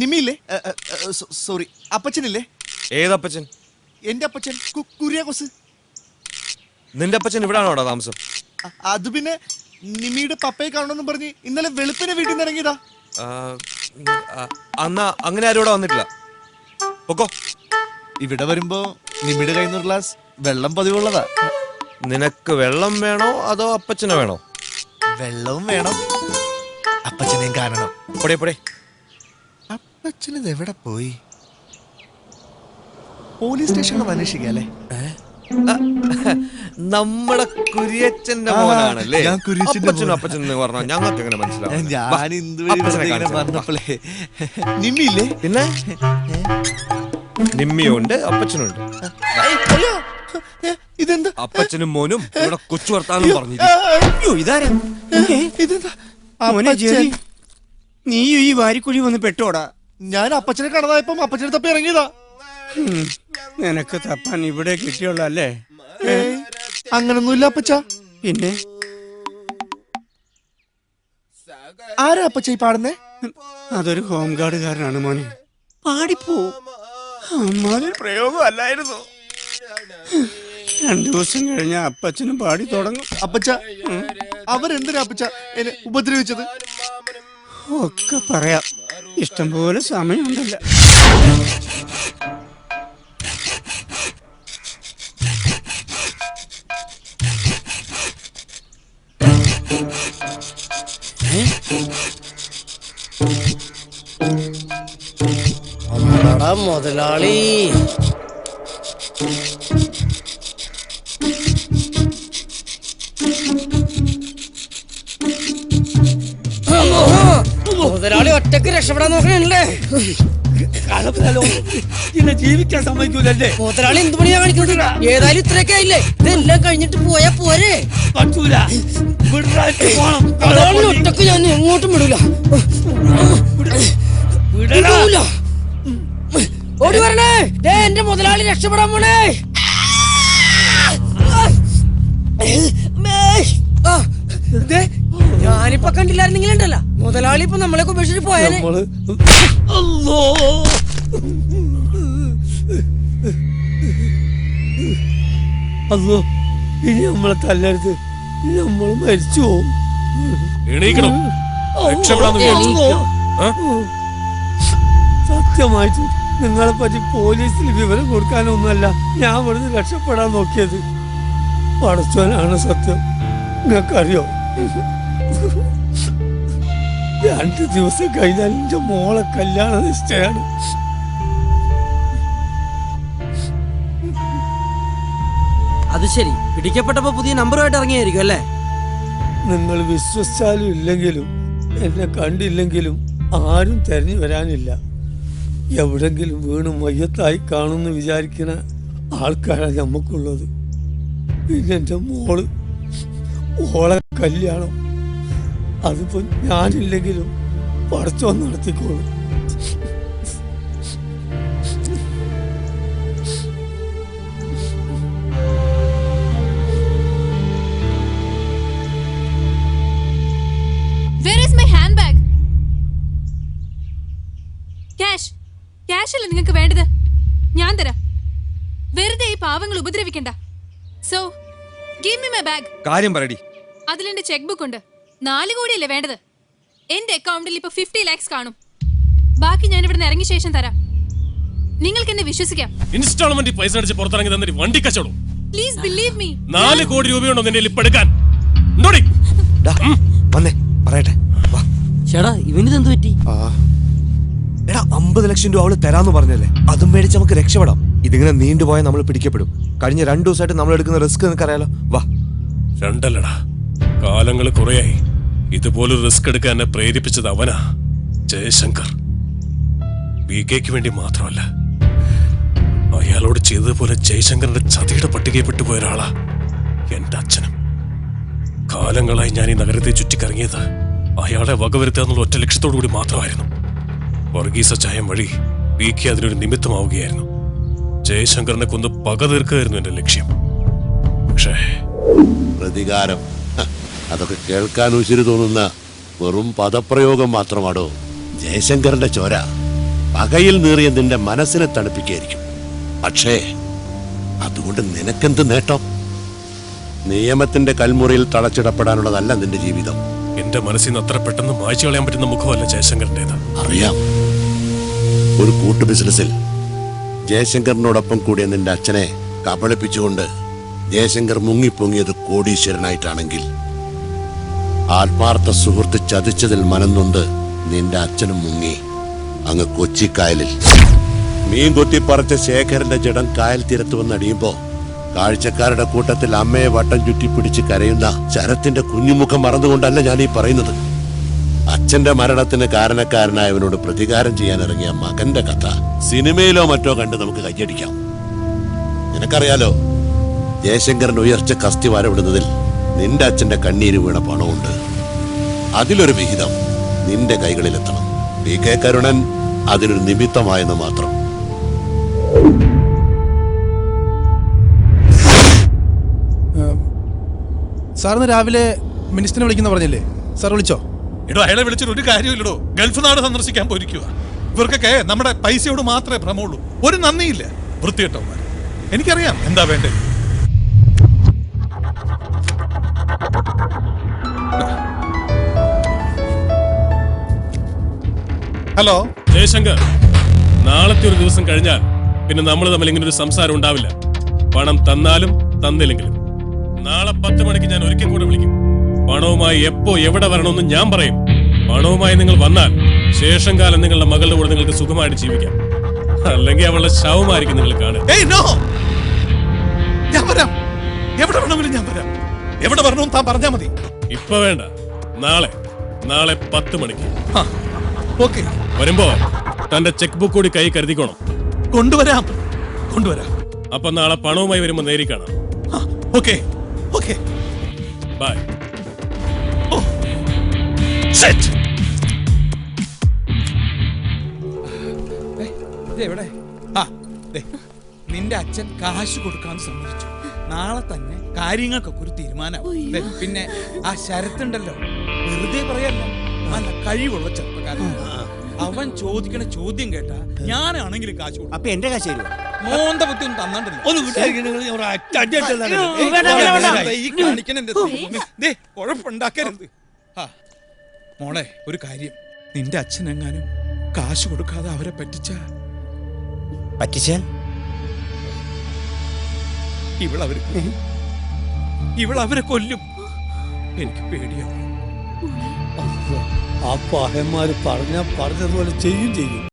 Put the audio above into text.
നിമിയില്ലേ? Sorry. അപ്പച്ചനില്ലേ? ഏതപ്പച്ചൻ? എന്റെ അപ്പച്ചൻ കുര്യാക്കോസ്. നിന്റെ അപ്പച്ചൻ ഇവിടാണോടാ താമസം? അത് പിന്നെ നിമിയുടെ പപ്പയെ കാണണമെന്ന് പറഞ്ഞ് ഇന്നലെ വെളുപ്പിനെ വീട്ടിൽ നിന്ന് ഇറങ്ങിയതാ. അന്നാ അങ്ങനെ ആരും ഇവിടെ വന്നിട്ടില്ല. ഓക്കോ ഇവിടെ വരുമ്പോ നിമിയുടെ കയ്യിൽ നിന്ന് ഗ്ലാസ് വെള്ളം പതിവുള്ളതാ. നിനക്ക് വെള്ളം വേണോ അതോ അപ്പച്ചനെ വേണോ? വെള്ളവും വേണം. അപ്പച്ചനെയും കാണണം. പൊടേ പൊടേ. അപ്പച്ചനത് എവിടെ പോയി? പോലീസ് സ്റ്റേഷനിൽ അന്വേഷിക്കാം അല്ലേ? നമ്മുടെ കുരിയച്ചന്റെ ആ, മോനാണല്ലേ? അപ്പച്ചനും. അപ്പച്ചൻ എന്ന് പറഞ്ഞാൽ ഞങ്ങൾക്ക് എങ്ങനെ മനസ്സിലാവും ഞാൻ അപ്പച്ചനെ ഇങ്ങനെ. പറഞ്ഞപ്പോളേ നിമ്മിയില്ലേ? പിന്നെ? നിമ്മിയുണ്ട് അപ്പച്ചനുണ്ട്. ഇതെന്താ? അപ്പച്ചനും മോനും ഇവിടെ കൊച്ചു വർത്താനം പറഞ്ഞു അയ്യോ ഇതാരാ? ഇതെന്താ? മോനെ ജെറി. നീ ഈ വാരിക്കുഴി വന്ന് പെട്ടോടാ. ഞാൻ അപ്പച്ചനെ കടന്നായപ്പം അപ്പച്ചനെ തപ്പി ഇറങ്ങിയതാ. നിനക്ക് തപ്പാൻ ഇവിടെ കിട്ടിയുള്ള അല്ലേ? അങ്ങനൊന്നുമില്ല അപ്പച്ച. പിന്നെ? ആരാ അപ്പച്ച ഈ പാടുന്നേ? അതൊരു ഹോം ഗാർഡുകാരനാണ് മോനെ. പാടിപ്പോ. അമ്മാതിരി പ്രയോഗം അല്ലായിരുന്നു രണ്ടു ദിവസം കഴിഞ്ഞ അപ്പച്ചനും പാടി തുടങ്ങും. അപ്പച്ച അവരെന്തിനാ അപ്പച്ച എന്നെ ഉപദ്രവിച്ചത്? ഒക്കെ പറയാം. ഇഷ്ടംപോലെ സമയമുണ്ടല്ല. മുതലാളി. രക്ഷപ്പെടാൻ നോക്കണല്ലേ? പിന്നെ ജീവിക്കാൻ സമ്മതിക്കൂലല്ലേ? മുതലാളി എന്ത് പണിയാ കാണിക്കുന്നത്? ഏതായാലും ഇത്രയൊക്കെ ആയില്ലേ? ഇതെല്ലാം കഴിഞ്ഞിട്ട് പോയാ പോരെ. പറ്റൂല. ഒറ്റയ്ക്ക് ഞാൻ എങ്ങോട്ടും വിടൂല. വിടൂല. ഓടി വരണേ. എന്റെ മുതലാളി രക്ഷപ്പെടാൻ പോണേ. ഞാനിപ്പൊ കണ്ടില്ലായിരുന്നെങ്കിലുണ്ടല്ല. മുതലാളി ഇപ്പൊ നമ്മളെ ഉപേക്ഷിച്ച് പോയാലേ? അല്ലോ അല്ലോ ഇനി നമ്മളെ തല്ലരുത് നമ്മൾ മരിച്ചു പോവും എണീക്കണം. രക്ഷപ്പെടാന്ന് വിചാരിച്ചു. ആ? സത്യമായിട്ടും നിങ്ങളെ പറ്റി പോലീസിൽ വിവരം കൊടുക്കാനൊന്നുമല്ല ഞാൻ ഇവിടുന്ന് രക്ഷപ്പെടാൻ നോക്കിയത്. പടച്ചോനാണ് സത്യം. നിങ്ങൾക്കറിയോ? രണ്ട് ദിവസം കഴിഞ്ഞാൽ എന്റെ മോളെ കല്യാണ നിശ്ചയാണ്. അത് ശരി. പിടിക്കപ്പെട്ടപ്പോ പുതിയ നമ്പറുമായിട്ട് ഇറങ്ങിയായിരിക്കും അല്ലേ? നിങ്ങൾ വിശ്വസിച്ചാലും ഇല്ലെങ്കിലും എന്നെ കണ്ടില്ലെങ്കിലും ആരും തെരഞ്ഞു വരാനില്ല. എവിടെങ്കിലും വീണ് മയ്യത്തായി കാണുമെന്ന് വിചാരിക്കുന്ന ആൾക്കാരാണ് നമുക്കുള്ളത് പിന്നെ എന്റെ മോൾ ഓളെ കല്യാണം അതിപ്പോ ഞാനില്ലെങ്കിലും പഠിച്ചോ നടത്തിക്കോളൂ. Where is my handbag? Cash cash അല്ലേ നിങ്ങൾക്ക് വേണ്ടത്? ഞാൻ തരാം. വെറുതെ ഈ പാവങ്ങൾ ഉപദ്രവിക്കണ്ട. So give me my bag കാര്യം പറയടി. അതിലെന്റെ ചെക്ക് ബുക്ക് ഉണ്ട്. നാല് കോടിയല്ലേ വേണ്ടത്? എന്റെ അക്കൗണ്ടിൽ ഇപ്പൊ ഫിഫ്റ്റി ലാക്സ് കാണും. ബാക്കി ഞാൻ ഇവിടെ ഇറങ്ങിയ ശേഷം തരാം. നിങ്ങൾക്ക് എന്നെ വിശ്വസിക്കാം ഇൻസ്റ്റാൾമെന്റ് പൈസ അടിച്ച് പുറത്തിറങ്ങി തന്നിട്ട് വണ്ടി കച്ചോളൂ പ്ലീസ് ബിലീവ് മീ നാല് കോടി രൂപയുണ്ടോ നിന്റെ ഇപ്പൊ എടുക്കാൻ? വന്നേ പറയട്ടെ. ചേടാ ഇവനിത് എന്ത് പറ്റി? എടാ അമ്പത് ലക്ഷം രൂപ അവൾ തരാന്ന് പറഞ്ഞല്ലേ അതും മേടിച്ച് നമുക്ക് രക്ഷപ്പെടാം. ഇതിങ്ങനെ നീണ്ടുപോയാൽ നമ്മൾ പിടിക്കപ്പെടും. കഴിഞ്ഞ രണ്ടു ദിവസമായിട്ട് നമ്മൾ എടുക്കുന്ന റിസ്ക് നിനക്കറിയാലോ? വാ. രണ്ടല്ലടാ. കാലങ്ങൾ കുറയായി. ഇതുപോലൊരു റിസ്ക് എടുക്കാൻ എന്നെ പ്രേരിപ്പിച്ചത് അവനാ. ജയശങ്കർ. ബി കെക്ക് വേണ്ടി മാത്രമല്ല അയാളോട് ചെയ്തതുപോലെ ജയശങ്കറിന്റെ ചതിയുടെ പട്ടികയിൽ പെട്ടുപോയ ഒരാളാ എന്റെ അച്ഛനും. കാലങ്ങളായി ഞാൻ ഈ നഗരത്തെ ചുറ്റിക്കറങ്ങിയത് അയാളെ വകവരുത്തുക എന്നുള്ള ഒറ്റ ലക്ഷ്യത്തോടു കൂടി മാത്രമായിരുന്നു. വർഗീസ ചായം വഴി വി കെ അതിനൊരു നിമിത്തമാവുകയായിരുന്നു. ജയശങ്കറിനെ കൊന്ന് പക തീർക്കുകയായിരുന്നു എന്റെ ലക്ഷ്യം. പക്ഷേ പ്രതികാരം. അതൊക്കെ കേൾക്കാൻ ഉശിരി തോന്നുന്ന വെറും പദപ്രയോഗം മാത്രമാടോ? ജയശങ്കറിന്റെ ചോര പകയിൽ നീറിയ നിന്റെ മനസ്സിനെ തണുപ്പിക്കായിരിക്കും പക്ഷേ അതുകൊണ്ട് നിനക്കെന്ത് നേട്ടം? നിയമത്തിന്റെ കൽമുറിയിൽ തളച്ചിടപ്പെടാനുള്ളതല്ല നിന്റെ ജീവിതം. എന്റെ മനസ്സിൽ നിന്ന് അത്ര പെട്ടെന്ന് മായ്ച്ചു കളയാൻ പറ്റുന്ന മുഖമല്ല ജയശങ്കറിന്റേത്. അറിയാം. ഒരു കൂട്ടു ബിസിനസ്സിൽ ജയശങ്കറിനോടൊപ്പം കൂടിയ നിന്റെ അച്ഛനെ കബളിപ്പിച്ചുകൊണ്ട് ജയശങ്കർ മുങ്ങിപ്പൊങ്ങിയത് കോടീശ്വരനായിട്ടാണെങ്കിൽ ആത്മാർത്ഥ സുഹൃത്ത് ചതിച്ചതിൽ മനന്നുണ്ട് നിന്റെ അച്ഛനും മുങ്ങി. അങ്ങ് കൊച്ചിക്കായലിൽ. മീൻ കൊത്തിപ്പറച്ച ശേഖരന്റെ ജഡം കായൽ തീരത്ത് വന്നടിയുമ്പോ കാഴ്ചക്കാരുടെ കൂട്ടത്തിൽ അമ്മയെ വട്ടം ചുറ്റിപ്പിടിച്ച് കരയുന്ന ശരത്തിന്റെ കുഞ്ഞുമുഖം മറന്നുകൊണ്ടല്ല ഞാൻ ഈ പറയുന്നത്. അച്ഛന്റെ മരണത്തിന് കാരണക്കാരനായവനോട് പ്രതികാരം ചെയ്യാൻ ഇറങ്ങിയ മകന്റെ കഥ സിനിമയിലോ മറ്റോ കണ്ട് നമുക്ക് കയ്യടിക്കാം. നിനക്കറിയാലോ ജയശങ്കരൻ ഉയർച്ച കസ്തി വരവിടുന്നതിൽ നിന്റെ അച്ഛന്റെ കണ്ണീര് വീണ പണമുണ്ട്. അതിലൊരു വിഹിതം നിന്റെ കൈകളിലെത്തണം. പി കെ കരുണൻ അതിനൊരു നിമിത്തമായെന്ന് മാത്രം. സാറിന് രാവിലെ മിനിസ്റ്ററിനെ വിളിക്കുന്ന പറഞ്ഞില്ലേ? സാർ വിളിച്ചോ? എടോ അയാളെ വിളിച്ചിട്ട് ഒരു കാര്യമില്ലടോ ഗൾഫ് നാട് സന്ദർശിക്കാൻ പോയിരിക്കുക ഇവർക്കൊക്കെ നമ്മുടെ പൈസയോട് മാത്രമേ ഭ്രമമുള്ളൂ. ഒരു നന്ദിയില്ല വൃത്തികെട്ടവന്മാർ എനിക്കറിയാം എന്താ വേണ്ടേ ഹലോ ജയശങ്കർ നാളത്തെ ഒരു ദിവസം കഴിഞ്ഞാൽ പിന്നെ നമ്മൾ തമ്മിൽ ഇങ്ങനെ ഒരു സംസാരം ഉണ്ടാവില്ല. പണം തന്നാലും തന്നില്ലെങ്കിലും. നാളെ പത്ത് മണിക്ക് ഞാൻ ഒരിക്കൽ കൂടെ വിളിക്കും. പണവുമായി എപ്പോ എവിടെ വരണമെന്ന് ഞാൻ പറയും. പണവുമായി നിങ്ങൾ വന്നാൽ ശേഷം കാലം നിങ്ങളുടെ മകളുടെ കൂടെ നിങ്ങൾക്ക് സുഖമായിട്ട് ജീവിക്കാം. അല്ലെങ്കിൽ അവളുടെ ശവമായിരിക്കും നിങ്ങൾ കാണുക. ഞാൻ വരാം. എവിടെ വേണമെങ്കിലും ഞാൻ വരാം. എവിടെ വരണമെന്ന് താൻ പറഞ്ഞാൽ മതി. ഇപ്പൊ വേണ്ട. നാളെ. നാളെ പത്ത് മണിക്ക്. ഓക്കെ. വരുമ്പോ തന്റെ ചെക്ക് ബുക്ക് കൂടി കൈ കരുതിക്കോണം. കൊണ്ടുവരാം. കൊണ്ടുവരാം. അപ്പൊ നാളെ പണവുമായി വരുമ്പോ നേരി കാണാം. ഓക്കെ. ഓക്കെ. ബൈ സെറ്റ് എവിടെ? ആ ദേ, നിന്റെ അച്ഛൻ കാശ് കൊടുക്കാൻ സമ്മതിച്ചു. നാളെ തന്നെ കാര്യങ്ങൾക്കൊക്കെ ഒരു തീരുമാനമാവും പിന്നെ ആ ശരത്തുണ്ടല്ലോ. വെറുതെ പറയല്ല. നല്ല കഴിവുള്ള ചെറുപ്പക്കാരൻ അവൻ ചോദിക്കണ ചോദ്യം കേട്ടാ ഞാനാണെങ്കിലും കാശ് കൊടുക്കും. അപ്പൊ എന്റെ കാശ് തരുമോ മോന്ത ബുദ്ധി ഒന്നും തന്നിട്ടില്ല ഒന്ന് വിട്ടായിരിക്കും നിങ്ങൾ ഒരു അറ്റ അടി വേണ്ട, വേണ്ട, വേണ്ട. കാണിക്കണ എന്റെ ദേ, കുഴപ്പമുണ്ടാക്കരുത്. ആ, മോളെ ഒരു കാര്യം. നിന്റെ അച്ഛനെങ്ങാനും കാശ് കൊടുക്കാതെ അവരെ പറ്റിച്ച? പറ്റിച്ചാൽ? ഇവളവര് കൊല്ലും. ഇവളവരെ കൊല്ലും. എനിക്ക് പേടിയാവും ആ അഹന്മാർ പറഞ്ഞ പറഞ്ഞതുപോലെ ചെയ്യും ചെയ്യും.